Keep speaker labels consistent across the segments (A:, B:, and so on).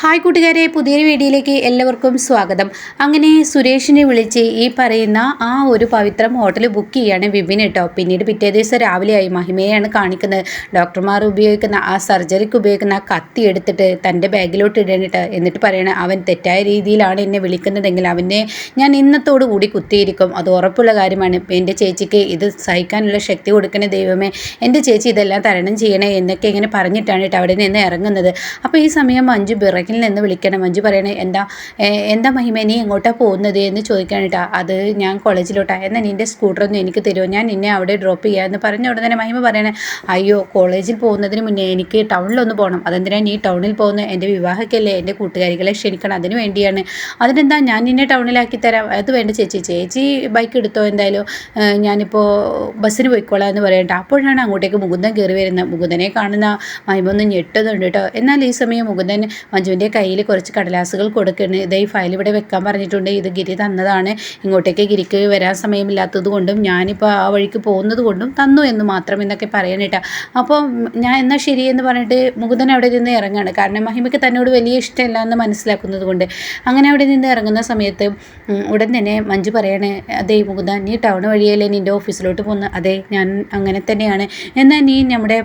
A: Hi കൂട്ടുകാരെ പുതിയൊരു വീഡിയോയിലേക്ക് എല്ലാവർക്കും സ്വാഗതം. അങ്ങനെ സുരേഷിനെ വിളിച്ച് ഈ പറയുന്ന ആ ഒരു പവിത്രം ഹോട്ടൽ ബുക്ക് ചെയ്യാണ് വിപിൻ കേട്ടോ പിന്നീട് പിറ്റേ ദിവസം രാവിലെയായി മഹിമയാണ് കാണിക്കുന്നത്. ഡോക്ടർമാർ ഉപയോഗിക്കുന്ന ആ സർജറിക്ക് ഉപയോഗിക്കുന്ന കത്തി എടുത്തിട്ട് തന്റെ ബാഗിലോട്ട് ഇടണിട്ട് എന്നിട്ട് പറയണ അവൻ തെറ്റായ രീതിയിലാണ് എന്നെ വിളിക്കുന്നതെങ്കിൽ അവനെ ഞാൻ ഇന്നത്തോടു കൂടി കുത്തിയിരിക്കും. അത് ഉറപ്പുള്ള കാര്യമാണ്. എന്റെ ചേച്ചിക്ക് ഇത് സഹിക്കാനുള്ള ശക്തി കൊടുക്കുന്ന ദൈവമേ. എന്റെ ചേച്ചി ഇതെല്ലാം തരണം ചെയ്യണേ എന്നൊക്കെ ഇങ്ങനെ പറഞ്ഞിട്ടാണ് കേട്ടോ അവിടെ നിന്ന് ഇറങ്ങുന്നത്. അപ്പോൾ ഈ സമയം ബിറ ബാക്കിൽ നിന്ന് വിളിക്കണം. മഞ്ജു പറയണേ എന്താ എന്താ മഹിമ നീ എങ്ങോട്ടാണ് പോകുന്നത്? എന്ന് ചോദിക്കാനിട്ടാ അത് ഞാൻ കോളേജിലോട്ടാണ് എന്നാൽ നിന്റെ സ്കൂട്ടറൊന്നും എനിക്ക് തരുമോ ഞാൻ നിന്നെ അവിടെ ഡ്രോപ്പ് ചെയ്യാമെന്ന് പറഞ്ഞ ഉടനെ തന്നെ മഹിമ പറയണേ അയ്യോ കോളേജിൽ പോകുന്നതിന് മുന്നേ എനിക്ക് ടൗണിലൊന്ന് പോകണം അതെന്തിനാ നീ ടൗണിൽ പോകുന്നത് എന്റെ വിവാഹക്കല്ലേ? എന്റെ കൂട്ടുകാരികളെ ക്ഷണിക്കണം. അതിന് വേണ്ടിയാണ്. അതിനെന്താ ഞാൻ നിന്നെ ടൗണിലാക്കി തരാം. അത് വേണ്ട ചേച്ചി. ചേച്ചി ബൈക്ക് എടുത്തോ എന്തായാലും? ഞാനിപ്പോൾ ബസ്സിന് പോയിക്കോളാം എന്ന് പറയട്ടെ അപ്പോഴാണ് അങ്ങോട്ടേക്ക് മുകുന്ദൻ കയറി വരുന്നത് മുകുന്ദനെ കാണുന്ന മഹിമ ഒന്ന് ഞെട്ടുന്നുണ്ട് കേട്ടോ. എന്നാൽ ഈ സമയം മുകുന്ദൻ മഞ്ജു ഗിരിജുവിന്റെ കയ്യിൽ കുറച്ച് കടലാസുകൾ കൊടുക്കുന്നു ഇതേ ഈ ഫയൽ ഇവിടെ വെക്കാൻ പറഞ്ഞിട്ടുണ്ട്. ഇത് ഗിരി തന്നതാണ്. ഇങ്ങോട്ടേക്ക് ഗിരിക്ക് വരാൻ സമയമില്ലാത്തത് കൊണ്ടും ഞാനിപ്പോൾ ആ വഴിക്ക് പോകുന്നത് കൊണ്ടും തന്നു എന്ന് മാത്രം എന്നൊക്കെ പറയാനിട്ട അപ്പോൾ ഞാൻ എന്നാൽ ശരി എന്ന് പറഞ്ഞിട്ട് മുകുന്ദൻ അവിടെ നിന്ന് ഇറങ്ങാണ്. കാരണം മഹിമയ്ക്ക് തന്നോട് വലിയ ഇഷ്ടമില്ല എന്ന് മനസ്സിലാക്കുന്നത് കൊണ്ട്. അങ്ങനെ അവിടെ നിന്ന് ഇറങ്ങുന്ന സമയത്ത് ഉടൻ തന്നെ മഞ്ജു പറയണേ അതേ മുകുന്ദൻ നീ ടൗൺ വഴിയല്ലേ നിന്റെ ഓഫീസിലോട്ട് പോകുന്നത്? അതെ ഞാൻ അങ്ങനെ തന്നെയാണ്. എന്നാൽ നീ നമ്മുടെ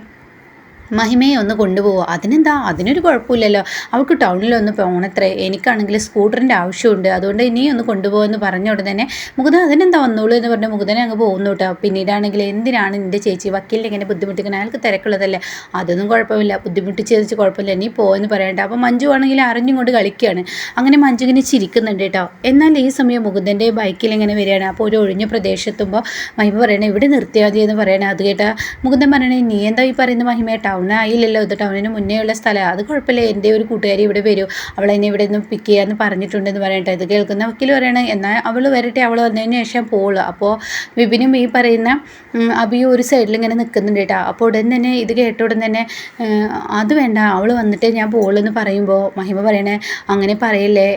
A: മഹിമയെ ഒന്ന് കൊണ്ടുപോകുക അതിനെന്താ? അതിനൊരു കുഴപ്പമില്ലല്ലോ. അവൾക്ക് ടൗണിലൊന്ന് പോകണത്രേ എനിക്കാണെങ്കിൽ സ്കൂട്ടറിന്റെ ആവശ്യമുണ്ട്. അതുകൊണ്ട് ഇനി ഒന്ന് കൊണ്ടുപോകുമെന്ന് പറഞ്ഞ ഉടനെ തന്നെ മുകുത അതിനെന്താ വന്നോളൂ? എന്ന് പറഞ്ഞ മുകുതനെ അങ്ങ് പോകുന്നു കേട്ടോ. പിന്നീടാണെങ്കിൽ എന്തിനാണ് നിന്റെ ചേച്ചി? വക്കീലിനെ ഇങ്ങനെ ബുദ്ധിമുട്ടിക്കുന്നത് അയാൾക്ക് തിരക്കുള്ളതല്ലേ? അതൊന്നും കുഴപ്പമില്ല. ബുദ്ധിമുട്ടി വെച്ച് കുഴപ്പമില്ല. നീ പോയെന്ന് പറയണ്ട. അപ്പോൾ മഞ്ജു ആണെങ്കിൽ അറിഞ്ഞും കൊണ്ട് കളിക്കുകയാണ്. അങ്ങനെ മഞ്ജു ഇങ്ങനെ ചിരിക്കുന്നുണ്ട് കേട്ടോ. എന്നാൽ ഈ സമയം മുകുന്ദന്റെ ബൈക്കിൽ ഇങ്ങനെ വരികയാണ്. അപ്പോൾ ഒരു ഒഴിഞ്ഞ പ്രദേശത്തുമ്പോൾ മഹിമ പറയണേ ഇവിടെ നിർത്തിയാതി എന്ന് പറയണേ. അത് കേട്ടാ മുകുന്ദൻ പറയണേ നീ എന്താ ഈ പറയുന്ന മഹിമ ടൗണായില്ലല്ലോ. ഇത് ടൗണിന് മുന്നേ ഉള്ള സ്ഥലം. അത് കുഴപ്പമില്ല. എന്റെ ഒരു കൂട്ടുകാരി ഇവിടെ വരൂ. അവൾ എന്നെ ഇവിടെ നിന്ന് പിക്ക് ചെയ്യാമെന്ന് പറഞ്ഞിട്ടുണ്ടെന്ന് പറയട്ടെ. ഇത് കേൾക്കുന്ന വക്കീൽ പറയണേ എന്നാൽ അവൾ വരട്ടെ. അവൾ വന്നതിന് ശേഷം പോവുള്ളൂ അപ്പോൾ വിപിനും ഈ പറയുന്ന അബിയും ഒരു സൈഡിൽ ഇങ്ങനെ നിൽക്കുന്നുണ്ട് കേട്ടോ. അപ്പോൾ ഉടൻ തന്നെ ഇത് കേട്ട ഉടൻ തന്നെ അത് വേണ്ട. അവൾ വന്നിട്ട് ഞാൻ പോകുള്ളൂ എന്ന് പറയുമ്പോൾ മഹിമ പറയണേ അങ്ങനെ പറയല്ലേ.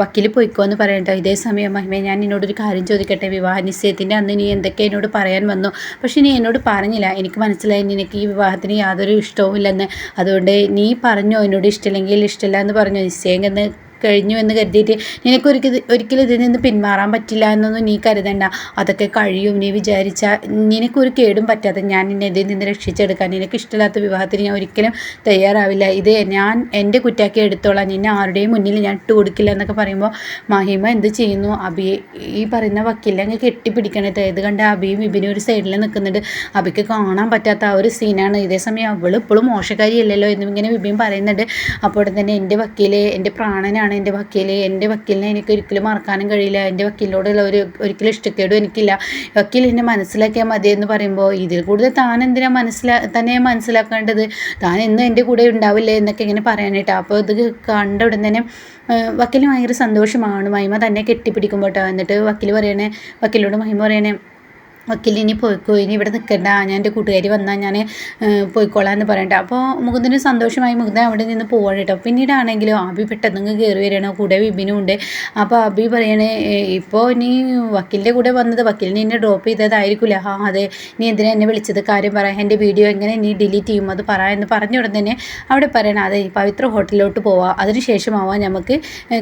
A: വക്കീൽ പോയിക്കോ എന്ന് പറയട്ടോ ഇതേ സമയം മഹിമ ഞാൻ എന്നോടൊരു കാര്യം ചോദിക്കട്ടെ. വിവാഹ നിശ്ചയത്തിന്റെ അന്ന് നീ എന്തൊക്കെ എന്നോട് പറയാൻ വന്നു. പക്ഷെ നീ എന്നോട് പറഞ്ഞില്ല. എനിക്ക് മനസ്സിലായി. നിനക്ക് ഈ വിവാഹത്തിന് യാതൊരു ഇഷ്ടവുമില്ലെന്ന്. അതുകൊണ്ട് നീ പറഞ്ഞോ എന്നോട് ഇഷ്ടമില്ലെങ്കിൽ ഇഷ്ടമില്ല എന്ന് പറഞ്ഞു. നിശ്ചയം എന്ന് കഴിഞ്ഞു എന്ന് കരുതിയിട്ട് നിനക്ക് ഒരിക്കൽ ഒരിക്കലും ഇതിൽ നിന്ന് പിന്മാറാൻ പറ്റില്ല എന്നൊന്നും നീ കരുതണ്ട. അതൊക്കെ കഴിയും. നീ വിചാരിച്ചാൽ നിനക്കൊരു കേടും പറ്റാതെ ഞാൻ നിന്നെ ഇതിൽ നിന്ന് രക്ഷിച്ചെടുക്കാൻ നിനക്ക് ഇഷ്ടമില്ലാത്ത വിവാഹത്തിന് ഞാൻ ഒരിക്കലും തയ്യാറാവില്ല. ഇത് ഞാൻ എന്റെ കുറ്റാക്കി എടുത്തോളാം. നിന്നെ ആരുടെയും മുന്നിൽ ഞാൻ ഇട്ട് കൊടുക്കില്ല എന്നൊക്കെ പറയുമ്പോൾ മഹിമ എന്ത് ചെയ്യുന്നു? അബി ഈ പറയുന്ന വക്കീലങ്ങ് കെട്ടിപ്പിടിക്കണത് ഇത് കണ്ട് അബിയും ഇബിനും ഒരു സൈഡിൽ നിൽക്കുന്നുണ്ട്. അബിക്ക് കാണാൻ പറ്റാത്ത ആ ഒരു സീനാണ്. ഇതേ സമയം അവൾ ഇപ്പോഴും മോശക്കാരിയല്ലല്ലോ എന്നും ഇങ്ങനെ വിബിയും പറയുന്നുണ്ട്. അപ്പോൾ തന്നെ എന്റെ വക്കീലെ എന്റെ പ്രാണനാണ് എന്റെ വക്കീൽ എന്റെ വക്കീലിനെ എനിക്ക് ഒരിക്കലും മറക്കാനും കഴിയില്ല. എന്റെ വക്കീലിനോടുള്ള ഒരു ഒരിക്കലും ഇഷ്ടക്കേടും എനിക്കില്ല. വക്കീൽ എന്നെ മനസ്സിലാക്കിയാൽ മതി എന്ന് പറയുമ്പോൾ ഇതിൽ കൂടുതൽ താൻ എന്തിനാ മനസ്സിലാ തന്നെ മനസ്സിലാക്കേണ്ടത്? താൻ എന്നും എന്റെ കൂടെ ഉണ്ടാവില്ലേ എന്നൊക്കെ ഇങ്ങനെ പറയാനായിട്ട്. അപ്പോൾ ഇത് കണ്ട ഉടൻ തന്നെ വക്കീലിന് ഭയങ്കര സന്തോഷമാണ്. മഹിമ തന്നെ കെട്ടിപ്പിടിക്കുമ്പോട്ടോ എന്നിട്ട് വക്കീൽ പറയണേ വക്കീലിനോട് മഹിമ പറയണേ വക്കീൽ ഇനി പോയിക്കോ ഇനി ഇവിടെ നിൽക്കണ്ട ഞാൻ എന്റെ കൂട്ടുകാരി വന്നാൽ ഞാൻ പോയിക്കോളാം എന്ന് പറയണ്ട. അപ്പോൾ മുകുന്ദന് സന്തോഷമായി മുകുന്ദൻ അവിടെ നിന്ന് പോവാണ് കേട്ടോ. പിന്നീടാണെങ്കിലും അബി പെട്ടെന്ന് കയറി വരികയാണ് കൂടെ വിബിനും ഉണ്ട്. അപ്പോൾ അബി പറയണേ ഇപ്പോൾ നീ വക്കീലിന്റെ കൂടെ വന്നത് വക്കീലിനെ എന്നെ ഡ്രോപ്പ് ചെയ്തതായിരിക്കില്ല ആ അതെ നീ എന്തിനാ എന്നെ വിളിച്ചത്? കാര്യം പറയാം എന്റെ വീഡിയോ എങ്ങനെ നീ ഡിലീറ്റ് ചെയ്യും? അത് പറ എന്ന് പറഞ്ഞ ഉടൻ തന്നെ അവിടെ പറയണം അതെ പവിത്ര ഹോട്ടലിലോട്ട് പോവാം. അതിനുശേഷമാവാം നമുക്ക്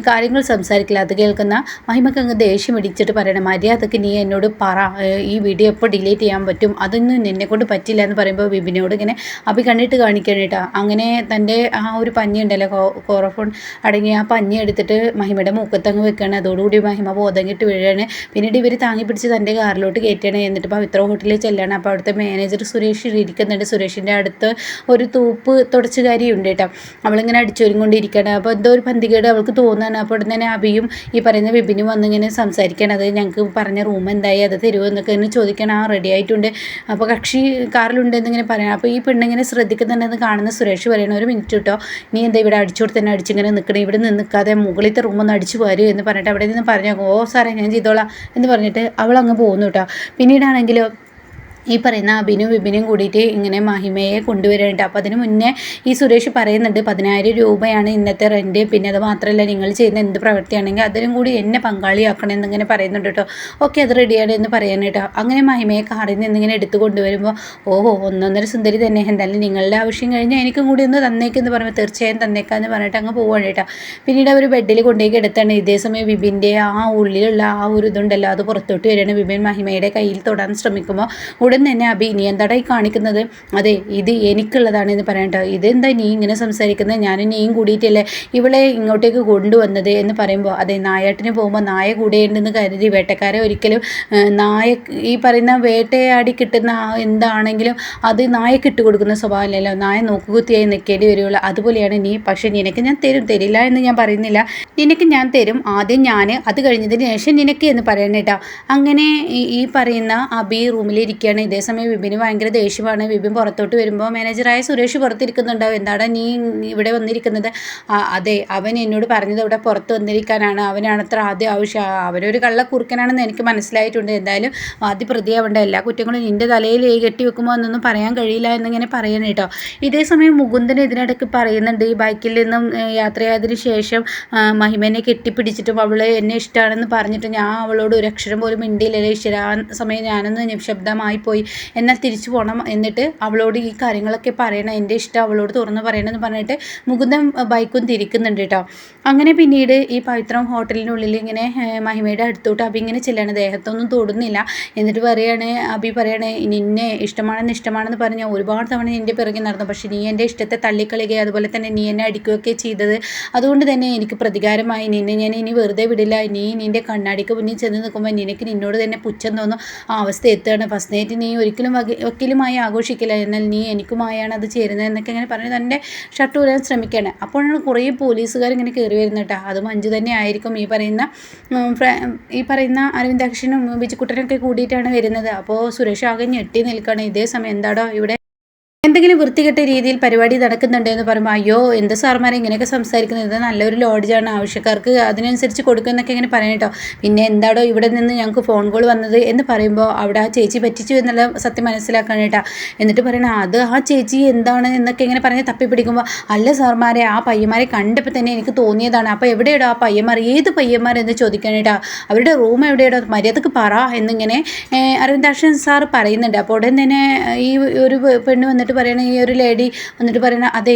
A: കാര്യങ്ങൾ സംസാരിക്കില്ല അത് കേൾക്കുന്ന മഹിമക്ക് അങ്ങ് ദേഷ്യം ഇടിച്ചിട്ട് പറയണം മര്യാദയ്ക്ക് നീ എന്നോട് പറ ഈ വീഡിയോ എപ്പോൾ ഡിലീറ്റ് ചെയ്യാൻ പറ്റും? അതൊന്നും എന്നെ കൊണ്ട് പറ്റില്ല എന്ന് പറയുമ്പോൾ വിപിനോട് ഇങ്ങനെ അഭി കണ്ടിട്ട് കാണിക്കണം അങ്ങനെ തന്റെ ആ ഒരു പഞ്ഞി ഉണ്ടല്ലോ കോറഫോൺ അടങ്ങിയ ആ പഞ്ഞി എടുത്തിട്ട് മഹിമയുടെ മൂക്കത്തങ്ങ് വെക്കുകയാണ് അതോടുകൂടി മഹിമ ബോധം വീഴാണ്. പിന്നീട് ഇവർ താങ്ങി പിടിച്ച് തന്റെ കാറിലോട്ട് കയറ്റുകയാണ് എന്നിട്ട് പവിത്ര ഹോട്ടലിൽ ചെല്ലാണ്. അപ്പോൾ അവിടുത്തെ മാനേജർ സുരേഷ് ഇരിക്കുന്നുണ്ട്. സുരേഷിന്റെ അടുത്ത് ഒരു തൂപ്പ് തുടച്ചുകാരി ഉണ്ട് കേട്ടോ. അവളിങ്ങനെ അടിച്ചൊരുങ്ങൊണ്ടിരിക്കുകയാണ് അപ്പോൾ എന്തോ ഒരു പന്തികേട് അവൾക്ക് തോന്നുകയാണ് അപ്പോൾ തന്നെ അഭിയും ഈ പറയുന്ന വിപിനും വന്നിങ്ങനെ സംസാരിക്കുകയാണ് അത് ഞങ്ങൾക്ക് പറഞ്ഞ റൂം എന്തായി? അത് തരുമോ എന്നൊക്കെ ചോദിക്കണം ആ റെഡി ആയിട്ടുണ്ട്. അപ്പോൾ കക്ഷി കാറിലുണ്ട് എന്നിങ്ങനെ പറയണം. അപ്പോൾ ഈ പെണ്ണിങ്ങനെ ശ്രദ്ധിക്കുന്നുണ്ടെന്ന് കാണുന്ന സുരേഷ് പറയണം ഒരു മിനിറ്റ് കേട്ടോ നീ എന്താ ഇവിടെ അടിച്ചോട് തന്നെ അടിച്ചിങ്ങനെ നിൽക്കണം ഇവിടെ നിന്ന് നിൽക്കാതെ മുകളിലത്തെ റൂമൊന്ന് അടിച്ചു പോരും എന്ന് പറഞ്ഞിട്ട് അവിടെ നിന്ന് പറഞ്ഞു ഓ സാറേ ഞാൻ ചെയ്തോളാം എന്ന് പറഞ്ഞിട്ട് അവൾ അങ്ങ് പോകുന്നു കേട്ടോ പിന്നീടാണെങ്കിലോ ഈ പറയുന്ന അഭിനും വിപിനും കൂടിയിട്ട് ഇങ്ങനെ മഹിമയെ കൊണ്ടുവരേണ്ട അപ്പോൾ അതിന് മുന്നേ ഈ സുരേഷ് പറയുന്നുണ്ട് പതിനായിരം രൂപയാണ് ഇന്നത്തെ റെന്റ് പിന്നെ അത് മാത്രമല്ല നിങ്ങൾ ചെയ്യുന്ന എന്ത് പ്രവൃത്തിയാണെങ്കിൽ അതിനും കൂടി എന്നെ പങ്കാളിയാക്കണം എന്നിങ്ങനെ പറയുന്നുണ്ട് കേട്ടോ. ഓക്കെ അത് റെഡിയാണ് എന്ന് പറയാൻ കേട്ടോ അങ്ങനെ മഹിമയെ കാറിൽ നിന്ന് ഇങ്ങനെ എടുത്തു കൊണ്ടുവരുമ്പോൾ ഓഹോ ഒന്നൊന്നര സുന്ദരി തന്നെ. എന്തായാലും നിങ്ങളുടെ ആവശ്യം കഴിഞ്ഞാൽ എനിക്കും കൂടി ഒന്ന് തന്നേക്കെന്ന് പറയുമ്പോൾ തീർച്ചയായും തന്നേക്കാന്ന് പറഞ്ഞിട്ട് അങ്ങ് പോവാണ് കേട്ടോ. പിന്നീട് അവർ ബെഡിൽ കൊണ്ടുപോയി കിടത്താണ്. ഇതേ സമയം വിപിന്റെ ആ ഉള്ളിലുള്ള ആ ഒരു ഇതുണ്ടല്ലോ അത് പുറത്തോട്ട് വരികയാണ്. വിപിൻ മഹിമയുടെ കയ്യിൽ തൊടാൻ ശ്രമിക്കുമ്പോൾ ഉടൻ തന്നെ അബി നീ എന്താടാ ഈ കാണിക്കുന്നത്? അതെ ഇത് എനിക്കുള്ളതാണ് എന്ന് പറയട്ടോ. ഇതെന്താ നീ ഇങ്ങനെ സംസാരിക്കുന്നത്? ഞാനും നീയും കൂടിയിട്ടല്ലേ ഇവളെ ഇങ്ങോട്ടേക്ക് കൊണ്ടുവന്നത് എന്ന് പറയുമ്പോൾ അതെ നായാട്ടിന് പോകുമ്പോൾ നായ കൂടെയുണ്ടെന്ന് കരുതി വേട്ടക്കാരെ ഒരിക്കലും നായ ഈ പറയുന്ന വേട്ടയാടി കിട്ടുന്ന എന്താണെങ്കിലും അത് നായക്ക് ഇട്ട് കൊടുക്കുന്ന സ്വഭാവമല്ലല്ലോ. നായ നോക്കുകുത്തിയായി നിൽക്കേണ്ടി വരുള്ളൂ. അതുപോലെയാണ് നീ പക്ഷെ നിനക്ക് ഞാൻ തരും. തരില്ല എന്ന് ഞാൻ പറയുന്നില്ല. നിനക്ക് ഞാൻ തരും. ആദ്യം ഞാൻ അത് കഴിഞ്ഞതിന് ശേഷം നിനക്ക് എന്ന് പറയണേട്ടാ. അങ്ങനെ ഈ പറയുന്ന അബി റൂമിലിരിക്കുകയാണ് ഇതേസമയം വിപിന് ഭയങ്കര ദേഷ്യമാണ്. വിപിൻ പുറത്തോട്ട് വരുമ്പോൾ മാനേജറായ സുരേഷ് പുറത്തിരിക്കുന്നുണ്ടാവും. എന്താണ് നീ ഇവിടെ വന്നിരിക്കുന്നത്? അതെ അവൻ എന്നോട് പറഞ്ഞത് ഇവിടെ പുറത്ത് വന്നിരിക്കാനാണ്. അവനാണ് അത്ര ആദ്യം ആവശ്യം. അവനൊരു കള്ളക്കുറുക്കനാണെന്ന് എനിക്ക് മനസ്സിലായിട്ടുണ്ട്. എന്തായാലും ആദ്യ പ്രതിയാവേണ്ട. എല്ലാ കുറ്റങ്ങളും നിന്റെ തലയിൽ കെട്ടി വെക്കുമ്പോൾ എന്നൊന്നും പറയാൻ കഴിയില്ല എന്നിങ്ങനെ പറയണം കേട്ടോ. ഇതേസമയം മുകുന്ദൻ ഇതിനിടയ്ക്ക് പറയുന്നുണ്ട് ഈ ബൈക്കിൽ നിന്നും യാത്രയായതിനു ശേഷം മഹിമനെ കെട്ടിപ്പിടിച്ചിട്ടും അവൾ എന്നെ ഇഷ്ടമാണെന്ന് പറഞ്ഞിട്ട് ഞാൻ അവളോട് ഒരു അക്ഷരം പോലും മിണ്ടിയില്ല ഈശ്വര ആ സമയം ഞാനൊന്ന് നിശബ്ദമായി പോയി എന്നാൽ തിരിച്ചു പോകണം എന്നിട്ട് അവളോട് ഈ കാര്യങ്ങളൊക്കെ പറയണം. എന്റെ ഇഷ്ടം അവളോട് തുറന്ന് പറയണമെന്ന് പറഞ്ഞിട്ട് മുകുന്ദൻ ബൈക്കും തിരിക്കുന്നുണ്ട് കേട്ടോ. അങ്ങനെ പിന്നീട് ഈ പവിത്രം ഹോട്ടലിനുള്ളിൽ ഇങ്ങനെ മഹിമയുടെ അടുത്തോട്ട് അബി ഇങ്ങനെ ചെല്ലാണ്. ദേഹത്തൊന്നും തൊടുന്നില്ല. എന്നിട്ട് പറയാണ് അബി പറയാണ് നിന്നെ ഇഷ്ടമാണെന്ന് ഇഷ്ടമാണെന്ന് പറഞ്ഞാൽ ഒരുപാട് തവണ നിന്റെ പിറകെ നടന്നു. പക്ഷേ നീ എന്റെ ഇഷ്ടത്തെ തള്ളിക്കളിക്കുകയും അതുപോലെ തന്നെ നീ എന്നെ അടിക്കുകയൊക്കെ ചെയ്തത്. അതുകൊണ്ട് തന്നെ എനിക്ക് പ്രതികാരമായി. നിന്നെ ഞാൻ ഇനി വെറുതെ വിടില്ല. നീ നിന്റെ കണ്ണാടിക്ക് മുന്നിൽ ചെന്ന് നിൽക്കുമ്പോൾ നിനക്ക് നിന്നോട് തന്നെ പുച്ഛം തോന്നും. ആ അവസ്ഥ എത്തുകയാണ്. ഫസ്റ്റ് നൈറ്റ് നീ ഒരിക്കലും വക്കീലുമായി ആഘോഷിക്കില്ല. എന്നാൽ നീ എനിക്കുമായാണ് അത് ചേരുന്നത് എന്നൊക്കെ ഇങ്ങനെ പറഞ്ഞ് തന്റെ ഷർട്ട് ഊരാൻ ശ്രമിക്കുകയാണ്. അപ്പോഴാണ് കുറേ പോലീസുകാർ ഇങ്ങനെ കയറി വരുന്നത് കേട്ടോ. അത് തന്നെ ആയിരിക്കും ഈ പറയുന്ന ഈ പറയുന്ന അരവിന്ദാക്ഷനും ബിജുക്കുട്ടനൊക്കെ കൂടിയിട്ടാണ് വരുന്നത്. അപ്പോൾ സുരേഷ് ആകെ ഞെട്ടി നിൽക്കുകയാണ്. ഇതേ സമയം എന്താടോ ഇവിടെ എന്തെങ്കിലും വൃത്തികെട്ട രീതിയിൽ പരിപാടി നടക്കുന്നുണ്ട് എന്ന് പറയുമ്പോൾ അയ്യോ എന്ത് സാർമാരെ ഇങ്ങനെയൊക്കെ സംസാരിക്കുന്നത്? ഇത് നല്ലൊരു ലോഡ്ജാണ്. ആവശ്യക്കാർക്ക് അതിനനുസരിച്ച് കൊടുക്കുമെന്നൊക്കെ ഇങ്ങനെ പറയാം കേട്ടോ പിന്നെ എന്താടോ ഇവിടെ നിന്ന് ഞങ്ങൾക്ക് ഫോൺ കോൾ വന്നത്? എന്ന് പറയുമ്പോൾ അവിടെ ആ ചേച്ചി പറ്റിച്ചു എന്നുള്ള സത്യം മനസ്സിലാക്കാൻ കേട്ടോ എന്നിട്ട് പറയണം അത് ആ ചേച്ചി എന്താണ്? എന്നൊക്കെ ഇങ്ങനെ പറഞ്ഞ് തപ്പിപ്പിടിക്കുമ്പോൾ അല്ല സാർമാരെ ആ പയ്യന്മാരെ കണ്ടപ്പോൾ തന്നെ എനിക്ക് തോന്നിയതാണ്. അപ്പോൾ എവിടെയാടോ ആ പയ്യന്മാർ ഏത് പയ്യന്മാരെന്ന് ചോദിക്കാൻ കേട്ടോ അവരുടെ റൂം എവിടെയാടോ? മര്യാദയ്ക്ക് പറ എന്നിങ്ങനെ അരവിന്ദാക്ഷൻ സാർ പറയുന്നുണ്ട്. അപ്പോൾ ഉടൻ തന്നെ ഈ ഒരു പെണ്ണ് വന്നിട്ട് വന്നിട്ട് പറയണ ഈ ഒരു ലേഡി വന്നിട്ട് പറയണ അതെ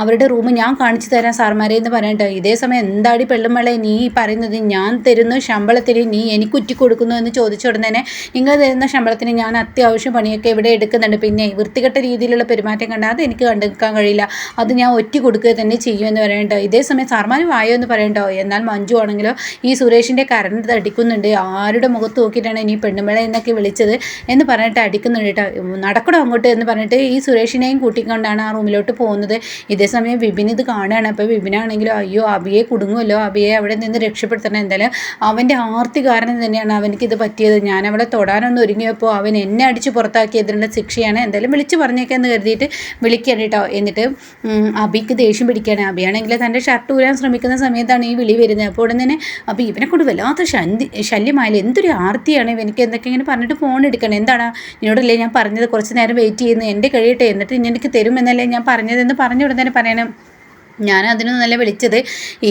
A: അവരുടെ റൂം ഞാൻ കാണിച്ചു തരാം സാർമാരെ എന്ന് പറയട്ടെ ഇതേ സമയം എന്താടി പെള്ളുമളെ നീ പറയുന്നത് ഞാൻ തരുന്ന ശമ്പളത്തിന് നീ എനിക്ക് കുറ്റി കൊടുക്കുന്നു എന്ന് ചോദിച്ച ഉടനെ നിങ്ങൾ തരുന്ന ശമ്പളത്തിന് ഞാൻ അത്യാവശ്യം പണിയൊക്കെ ഇവിടെ എടുക്കുന്നുണ്ട്. പിന്നെ വൃത്തികെട്ട രീതിയിലുള്ള പെരുമാറ്റം കണ്ടാൽ അത് എനിക്ക് കണ്ടെടുക്കാൻ കഴിയില്ല. അത് ഞാൻ ഒറ്റ കൊടുക്കുക തന്നെ ചെയ്യുമെന്ന് പറയണ്ടോ ഇതേ സമയം സാർമാർ വായോ എന്ന് പറയണ്ടോ എന്നാൽ മഞ്ജു ആണെങ്കിലോ ഈ സുരേഷിന്റെ കരണ്ട് അടിക്കുന്നുണ്ട് ആരുടെ മുഖത്ത് നോക്കിയിട്ടാണ് ഇനി പെണ്ണുമള എന്നൊക്കെ വിളിച്ചത് എന്ന് പറഞ്ഞിട്ട് അടിക്കുന്നുണ്ട് കേട്ടോ നടക്കണോ അങ്ങോട്ട് എന്ന് പറഞ്ഞിട്ട് ഈ സുരേഷിനെയും കൂട്ടിക്കൊണ്ടാണ് ആ റൂമിലോട്ട് പോകുന്നത്. ഇതേ സമയം വിപിൻ ഇത് കാണുകയാണ്. അപ്പോൾ വിപിനാണെങ്കിലും അയ്യോ അബിയെ കുടുങ്ങുമല്ലോ അബിയെ അവിടെ നിന്ന് രക്ഷപ്പെടുത്തണം. എന്തായാലും അവന്റെ ആർത്തി കാരണം തന്നെയാണ് അവനക്ക് ഇത് പറ്റിയത്. ഞാൻ അവളെ തൊടാനൊന്നും ഒരുങ്ങിയപ്പോൾ അവൻ എന്നെ അടിച്ച് പുറത്താക്കിയതിനുള്ള ശിക്ഷയാണ്. എന്തായാലും വിളിച്ച് പറഞ്ഞേക്കാന്ന് കരുതിയിട്ട് വിളിക്കുകയാണ് കേട്ടോ. എന്നിട്ട് അബിക്ക് ദേഷ്യം പിടിക്കുകയാണ്. അബിയാണെങ്കിൽ തന്റെ ഷർട്ട് ഊരാൻ ശ്രമിക്കുന്ന സമയത്താണ് ഈ വിളി വരുന്നത്. അപ്പോൾ ഉടൻ തന്നെ അപ്പോൾ ഇവനെ കൊണ്ട് വല്ലാത്ത ശന്തി ശല്യമായാലും എന്തൊരു ആർത്തിയാണ്? ഇവനിക്ക് എന്തൊക്കെ ഇങ്ങനെ പറഞ്ഞിട്ട് ഫോൺ എടുക്കണം? എന്താണ്? എന്നോടല്ലേ ഞാൻ പറഞ്ഞത്? കുറച്ച് നേരം വെയിറ്റ് ചെയ്യുന്നത് എന്റെ കഴിയട്ടെ? എന്നിട്ട് ഇനി എനിക്ക് തരുമെന്നല്ലേ ഞാൻ പറഞ്ഞതെന്ന് പറഞ്ഞ ഉടനെ പറയണം. ഞാൻ അതിന് നല്ല വിളിച്ചത്.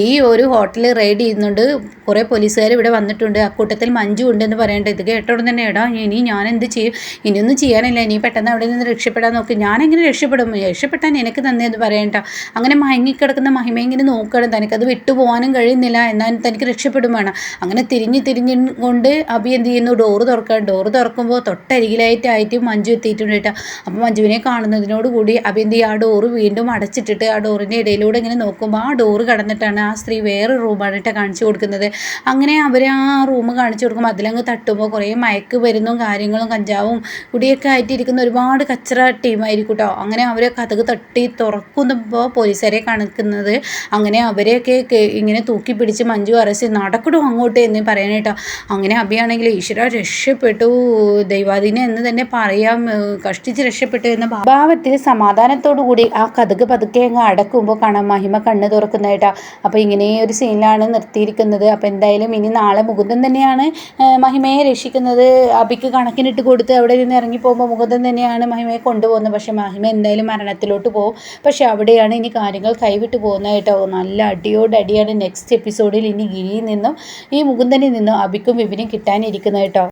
A: ഈ ഒരു ഹോട്ടൽ റെയ്ഡ് ചെയ്യുന്നുണ്ട്. കുറേ പോലീസുകാർ ഇവിടെ വന്നിട്ടുണ്ട്. അക്കൂട്ടത്തിൽ മഞ്ജു ഉണ്ടെന്ന് പറയേണ്ടത് ഇത് കേട്ടോടെ തന്നെ എടാ ഇനി ഞാൻ എന്ത് ചെയ്യും? ഇനിയൊന്നും ചെയ്യാനില്ല. ഇനി പെട്ടെന്ന് അവിടെ നിന്ന് രക്ഷപ്പെടാൻ നോക്കി. ഞാനെങ്ങനെ രക്ഷപ്പെടും? രക്ഷപ്പെട്ടാൻ എനിക്ക് തന്നെയെന്ന് പറയണ്ട. അങ്ങനെ മയങ്ങിക്കിടക്കുന്ന മഹിമ ഇങ്ങനെ നോക്കണം തനിക്കത് വിട്ടുപോകാനും കഴിയുന്നില്ല. എന്നാൽ തനിക്ക് രക്ഷപ്പെടും വേണം അങ്ങനെ തിരിഞ്ഞ് തിരിഞ്ഞ് കൊണ്ട് അഭി എന്ത് ചെയ്യുന്നു? ഡോറ് തുറക്കാൻ ഡോറ് തുറക്കുമ്പോൾ തൊട്ടരികിലായിട്ട് തൊട്ടരികിലായിട്ടായിട്ട് മഞ്ജു എത്തിയിട്ടുണ്ട് കേട്ടോ. അപ്പോൾ മഞ്ജുവിനെ കാണുന്നതിനോട് കൂടി അഭി എന്ത് ചെയ്യും ആ ഡോറ് വീണ്ടും അടച്ചിട്ടിട്ട് ആ ഡോറിന്റെ ഇടയിലൂടെ കൂടെ ഇങ്ങനെ നോക്കുമ്പോൾ ആ ഡോറ് കടന്നിട്ടാണ് ആ സ്ത്രീ വേറെ റൂമാണ് കാണിച്ചു കൊടുക്കുന്നത്. അങ്ങനെ അവർ ആ റൂം കാണിച്ചു കൊടുക്കുമ്പോൾ അതിലങ്ങ് തട്ടുമ്പോൾ കുറേ മയക്ക് വരുന്നും കാര്യങ്ങളും കഞ്ചാവും കുടിയൊക്കെ ആയിട്ടിരിക്കുന്ന ഒരുപാട് കച്ചറ ടീമായിരിക്കും കേട്ടോ അങ്ങനെ അവരെ കഥക് തട്ടി തുറക്കുമ്പോൾ പോലീസുകാരെ കണക്കുന്നത്. അങ്ങനെ അവരെയൊക്കെ ഇങ്ങനെ തൂക്കി പിടിച്ച് മഞ്ജു അറസ്റ്റ് നടക്കണോ അങ്ങോട്ട് എന്ന് പറയാൻ കേട്ടോ അങ്ങനെ അഭിയാണെങ്കിൽ ഈശ്വര രക്ഷപ്പെട്ടു. ദൈവാധീനം എന്ന് തന്നെ പറയാം. കഷ്ടിച്ച് രക്ഷപ്പെട്ടു എന്ന ഭാവത്തിൽ സമാധാനത്തോടു കൂടി ആ കഥക് പതുക്കെ അങ്ങ് അടക്കുമ്പോൾ കാണാം മഹിമ കണ്ണ് തുറക്കുന്നതായിട്ടാ അപ്പോൾ ഇങ്ങനെ ഒരു സീനിലാണ് നിർത്തിയിരിക്കുന്നത്. അപ്പോൾ എന്തായാലും ഇനി നാളെ മുകുന്ദൻ തന്നെയാണ് മഹിമയെ രക്ഷിക്കുന്നത്. അബിക്ക് കണക്കിനിട്ട് കൊടുത്ത് അവിടെ നിന്ന് ഇറങ്ങി പോകുമ്പോൾ മുകുന്ദൻ തന്നെയാണ് മഹിമയെ കൊണ്ടുപോകുന്നത്. പക്ഷേ മഹിമ എന്തായാലും മരണത്തിലോട്ട് പോകും. പക്ഷേ അവിടെയാണ് ഇനി കാര്യങ്ങൾ കൈവിട്ട് പോകുന്നതായിട്ടോ നല്ല അടിയോടടിയാണ് നെക്സ്റ്റ് എപ്പിസോഡിൽ ഇനി ഗിരിയിൽ നിന്നും ഈ മുകുന്ദനിൽ നിന്നും അബിക്കും വിവരം കിട്ടാനിരിക്കുന്നത് കേട്ടോ